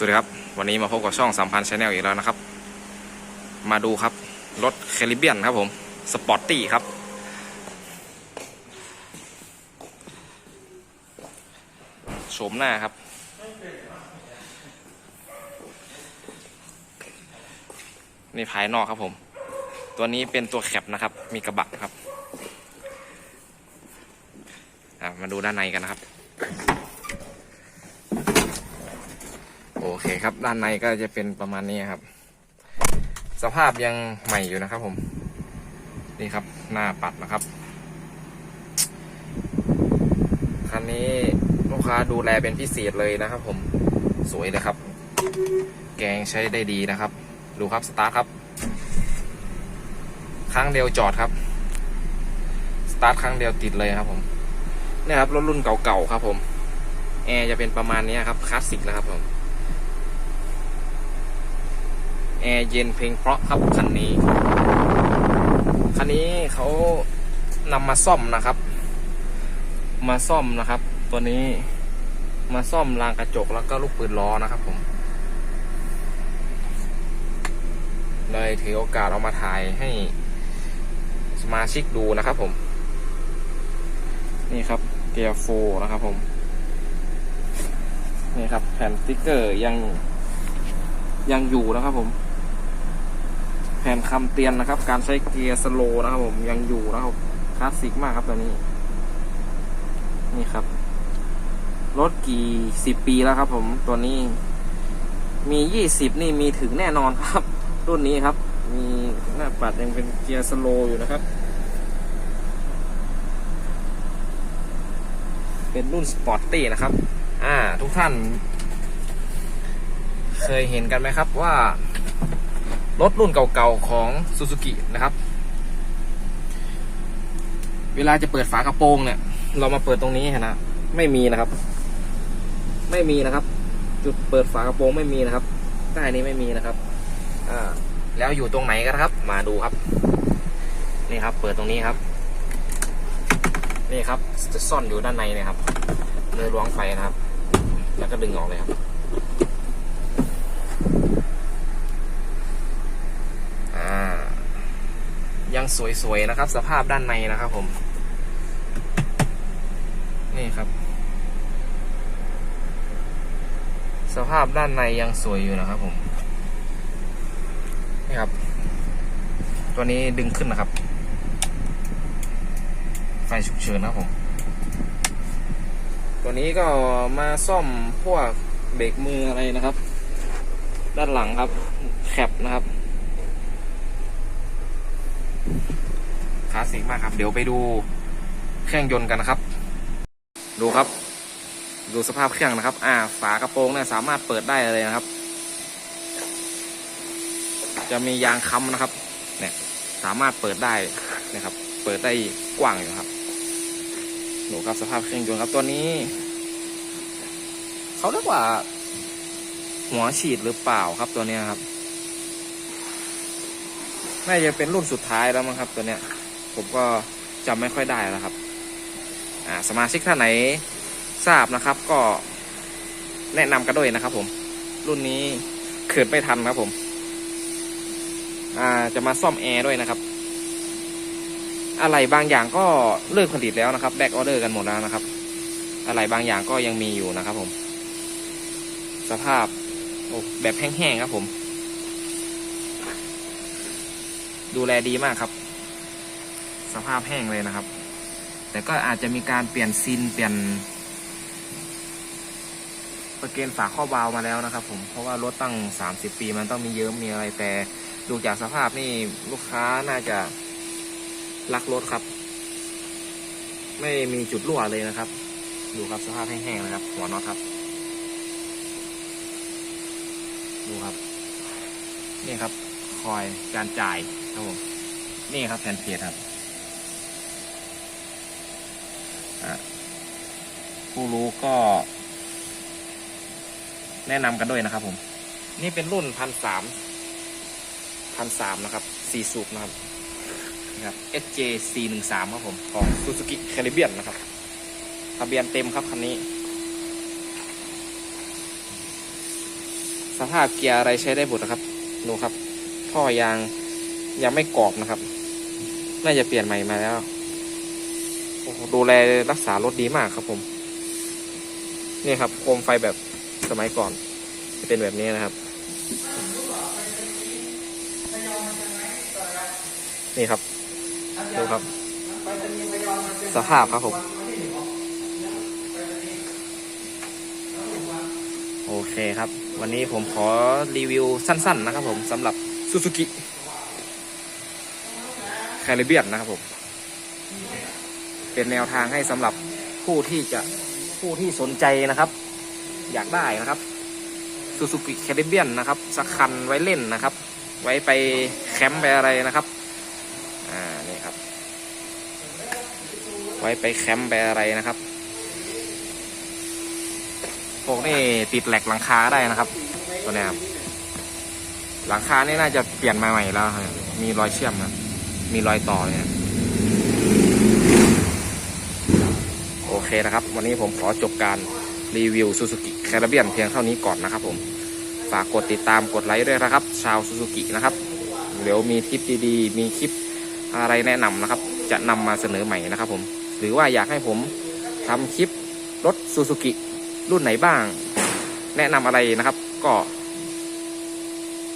สวัสดีครับ วันนี้มาพบกับช่องสามพันชาแนลอีกแล้วนะครับ มาดูครับ รถแคริเบียนครับผมสปอร์ตตี้ครับ โฉมหน้าครับ นี่ภายนอกครับผม ตัวนี้เป็นตัวแคปนะครับ มีกระบะครับ มาดูด้านในกันนะครับ โอเคครับ ด้านในก็จะเป็นประมาณนี้ครับ สภาพยังใหม่อยู่นะครับผม นี่ครับหน้าปัดนะครับ คันนี้ลูกค้าดูแลเป็นพิเศษเลยนะครับผม สวยเลยครับ แกงใช้ได้ดีนะครับ ดูครับสตาร์ทครับ ครั้งเดียวจอดครับ สตาร์ทครั้งเดียวติดเลยครับผมนี่ครับรถรุ่นเก่าๆครับผม แอร์จะเป็นประมาณนี้ครับคลาสสิกแล้วครับผม แอร์เย็นเพลงเพราะครับคันนี้ คันนี้เขานำมาซ่อมนะครับ มาซ่อมนะครับ ตัวนี้มาซ่อมรางกระจกแล้วก็ลูกปืนล้อนะครับผมเลยถือโอกาสเอามาถ่ายให้สมาชิกดูนะครับผม นี่ครับเกียร์โฟนะครับผม นี่ครับแผ่นสติ๊กเกอร์ยังยังอยู่นะครับผม แผ่นคำเตือนนะครับ การใช้เกียร์สโลนะครับผมยังอยู่นะครับคลาสสิกมากครับตัวนี้ นี่ครับ รถกี่สิบปีแล้วครับ ผมตัวนี้ มียี่สิบนี่มีถึงแน่นอนครับ รุ่นนี้ครับ มีหน้าปัดยังเป็นเกียร์สโลอยู่นะครับ เป็นรุ่นสปอร์ตตี้นะครับ อ่า ทุกท่าน เคยเห็นกันไหมครับว่า รถรุ่นเก่าๆของซูซูกินะครับ เวลาจะเปิดฝากระโปรงเนี่ย เรามาเปิดตรงนี้นะไม่มีนะครับ ไม่มีนะครับ จุดเปิดฝากระโปรงไม่มีนะครับใต้นี้ไม่มีนะครับอ่าแล้วอยู่ตรงไหนกันครับ มาดูครับ นี่ครับ เปิดตรงนี้ครับ นี่ครับ จะซ่อนอยู่ด้านในนี่ยครับเนื้อล้วงไฟนะครับ แล้วก็ดึงออกเลยครับ อ่า ยัง สวยๆนะครับ สภาพด้านในนะครับผม นี่ครับ สภาพด้านในยังสวยอยู่นะครับผมนี่ครับ ตัวนี้ดึงขึ้นนะครับ ไฟฉุกเฉินนะครับผม ตัวนี้ก็มาซ่อมพวกเบรกมืออะไรนะครับ ด้านหลังครับ แคปนะครับ ลาสสิกมากครับ เดี๋ยวไปดูเครื่องยนต์กันนะครับ ดูครับ ดูสภาพเครื่องนะครับ อ่า ฝากระโปรงเนี่ยสามารถเปิดได้เลยนะครับ จะมียางค้ำนะครับ เนี่ย สามารถเปิดได้นะครับ เปิดได้กว้างอยู่ครับดูครับสภาพเครื่องยนต์ครับตัวนี้ เขาเรียกว่า หัวฉีดหรือเปล่าครับตัวเนี้ครับน่าจะเป็นรุ่นสุดท้ายแล้วมั้งครับตัวเนี้ย ผมก็จำไม่ค่อยได้แล้วครับอ่าสมาชิกท่านไหนทราบนะครับ ก็แนะนำกันด้วยนะครับ ผม รุ่นนี้เขินไม่ทันครับผม อ่าจะมาซ่อมแอร์ด้วยนะครับ อะไรบางอย่างก็เลิกผลิตแล้วนะครับแบ็กออเดอร์กันหมดแล้วนะครับ อะไรบางอย่างก็ยังมีอยู่นะครับ ผม สภาพโอ้แบบแห้งๆครับผม ดูแลดีมากครับ สภาพแห้งเลยนะครับ แต่ก็อาจจะมีการเปลี่ยนซินเปลี่ยนประเกนฝาข้อบาวมาแล้วนะครับ ผมเพราะว่ารถตั้งสามสิบปีมันต้องมีเยิ้มมีอะไรแต่ดูจากสภาพนี่ลูกค้าน่าจะรักรถครับ ไม่มีจุดรั่วเลยนะครับ ดูครับสภาพแห้งๆนะครับ หัวน็อตครับ ดูครับ นี่ครับ คอยการจ่ายครับผมนี่ครับแผ่นเพจครับ อะ ผู้รู้ก็ แนะนำกันด้วยนะครับ ผม นี่เป็นรุ่นพันสามพันสามนะครับสี่สูบนะครับนะครับ SJ 4 1 3 ครับผม ของ Suzuki Caribbean นะครับทะเบียนเต็มครับคันนี้ สภาพเกียร์อะไรใช้ได้หมดนะครับ ดูครับ ท่อยางยังไม่กรอบนะครับ น่าจะเปลี่ยนใหม่มาแล้ว ดูแลรักษารถดีมากครับผม นี่ครับโคมไฟแบบสมัยก่อน จะเป็นแบบนี้นะครับ นี่ครับ ดูครับ สภาพครับผม โอเคครับ วันนี้ผมขอรีวิวสั้น ๆ นะครับผมสำหรับซูซูกิแคริเบียนนะครับผม เป็นแนวทางให้สำหรับผู้ที่จะผู้ที่สนใจนะครับ อยากได้นะครับซูซูกิแคริเบียนนะครับสักคันไว้เล่นนะครับ ไว้ไปแคมป์ไปอะไรนะครับอ่านี่ครับ ไว้ไปแคมป์ไปอะไรนะครับพวกนี้ติดแหลกหลังคาได้นะครับ ตัวนี้ครับหลังคานี่น่าจะเปลี่ยนมาใหม่แล้วมีรอยเชื่อมนะมีรอยต่อเนี่ย โอ เคนะครับ วันนี้ผมขอจบการรีวิวซูซูกิแคราเบียนเพียงเท่านี้ก่อนนะครับผม ฝากกดติดตามกดไลค์ด้วยนะครับ ชาวซูซูกินะครับ เดี๋ยวมีทิปดีๆ มีคลิปอะไรแนะนำนะครับ จะนำมาเสนอใหม่นะครับผม หรือว่าอยากให้ผมทำคลิปรถซูซูกิรุ่นไหนบ้าง แนะนำอะไรนะครับ ก็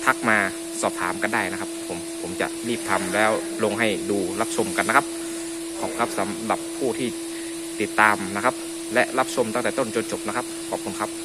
ทักมาสอบถามกันได้นะครับ ผมผมจะรีบทำแล้วลงให้ดูรับชมกันนะครับ ขอบคุณครับสำหรับผู้ที่ ติดตามนะครับ และรับชมตั้งแต่ต้นจนจบนะครับ ขอบคุณครับ